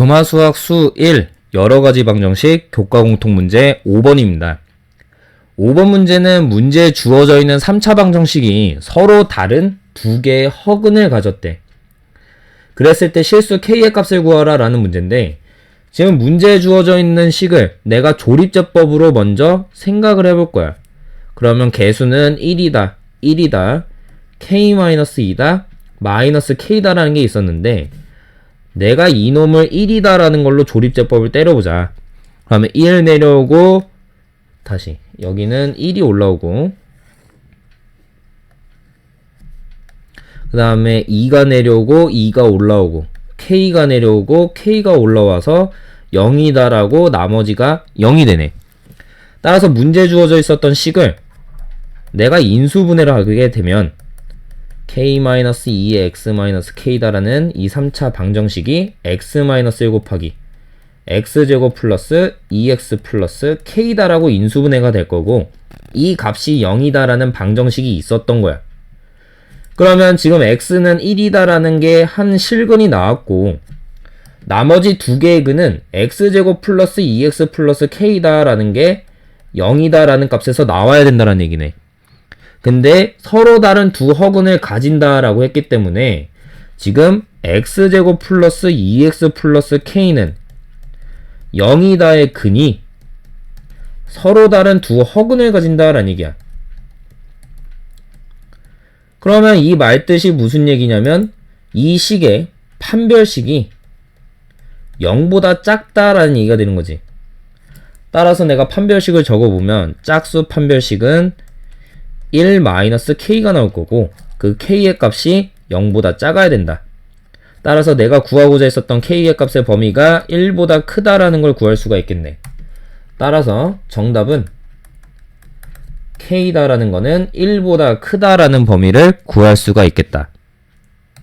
교마수학 수 1 여러가지 방정식 교과 공통 문제 5번입니다. 5번 문제는 문제에 주어져 있는 3차 방정식이 서로 다른 두 개의 허근을 가졌대. 그랬을 때 실수 k의 값을 구하라 라는 문제인데 지금 문제에 주어져 있는 식을 내가 조립제법으로 먼저 생각을 해볼 거야. 그러면 개수는 1이다, 1이다, k-2다, 마이너스 k다라는 게 있었는데 내가 이놈을 1이다라는 걸로 조립제법을 때려보자. 그러면 1 내려오고 다시 여기는 1이 올라오고 그 다음에 2가 내려오고 2가 올라오고 k가 내려오고 k가 올라와서 0이다라고 나머지가 0이 되네. 따라서 문제 주어져 있었던 식을 내가 인수분해를 하게 되면 k-2의 x-k다라는 이 3차 방정식이 x-1 곱하기 x제곱 플러스 2x 플러스 k다라고 인수분해가 될 거고 이 값이 0이다라는 방정식이 있었던 거야. 그러면 지금 x는 1이다라는 게 한 실근이 나왔고 나머지 두 개의 근은 x제곱 플러스 2x 플러스 k다라는 게 0이다라는 값에서 나와야 된다는 얘기네. 근데 서로 다른 두 허근을 가진다라고 했기 때문에 지금 x제곱 플러스 2x 플러스 k는 0이다의 근이 서로 다른 두 허근을 가진다라는 얘기야. 그러면 이 말뜻이 무슨 얘기냐면 이 식의 판별식이 0보다 작다라는 얘기가 되는 거지. 따라서 내가 판별식을 적어보면 짝수 판별식은 1-k가 나올 거고 그 k의 값이 0보다 작아야 된다. 따라서 내가 구하고자 했었던 k의 값의 범위가 1보다 크다라는 걸 구할 수가 있겠네. 따라서 정답은 k다라는 거는 1보다 크다라는 범위를 구할 수가 있겠다.